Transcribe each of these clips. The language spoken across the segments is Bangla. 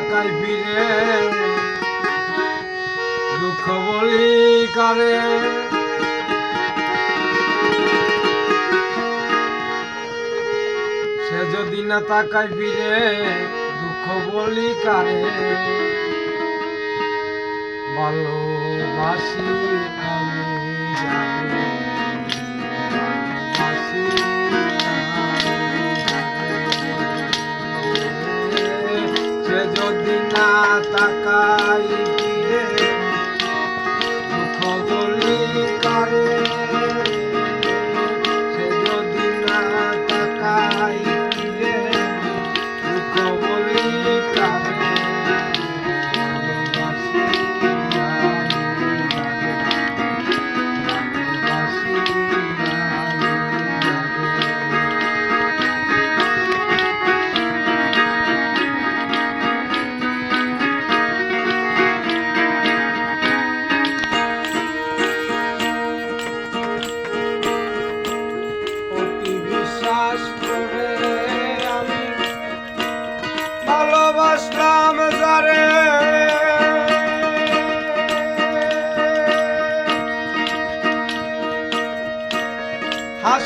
তাকাই ফিরে দুঃখ বলি কারে? সে যদি না তাকাই ফিরে দুঃখ বলি কারে? ভালোবাসি আমি জানি, না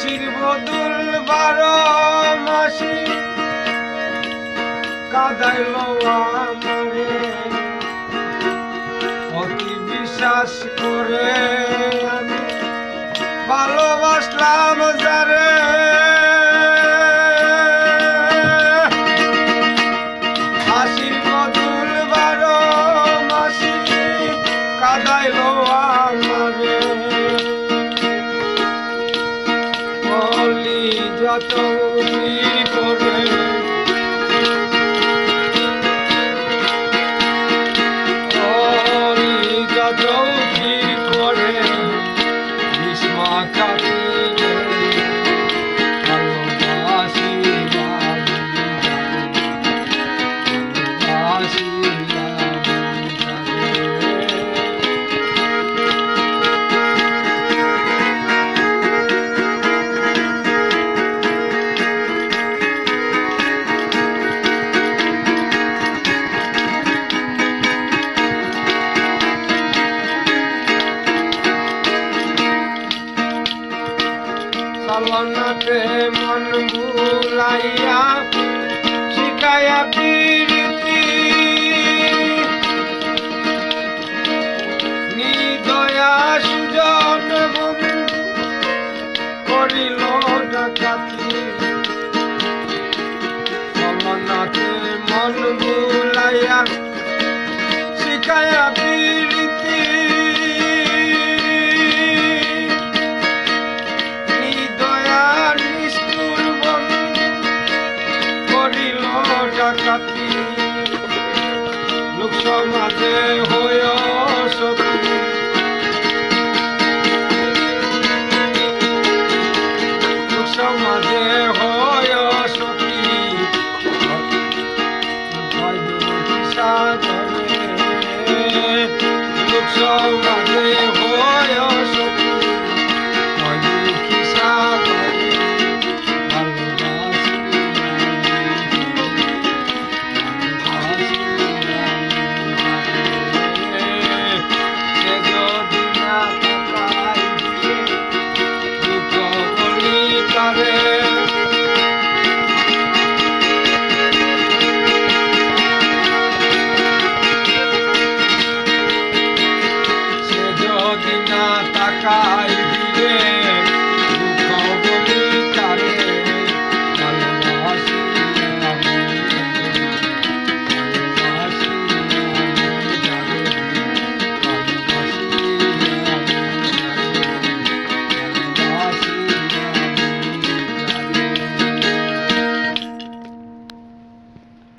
হাসির বদুল বারো মাসি। কাদাইল আমারে। অতি বিশ্বাস করে আমি ভালোবাসলাম যারে। হাসির যত উনি সবনতে মন ভুলাইয়া শিকায়া প্রীতি। নিদয়া সুজন বন্ধু করিল ডাকাতি। সবনতে মন ভুলাইয়া শিকায়া প্রীতি। ডাকাতি লোক সমাজে হয়ে সতী লোক সমাজে হয়ে সতী লোক সমাজ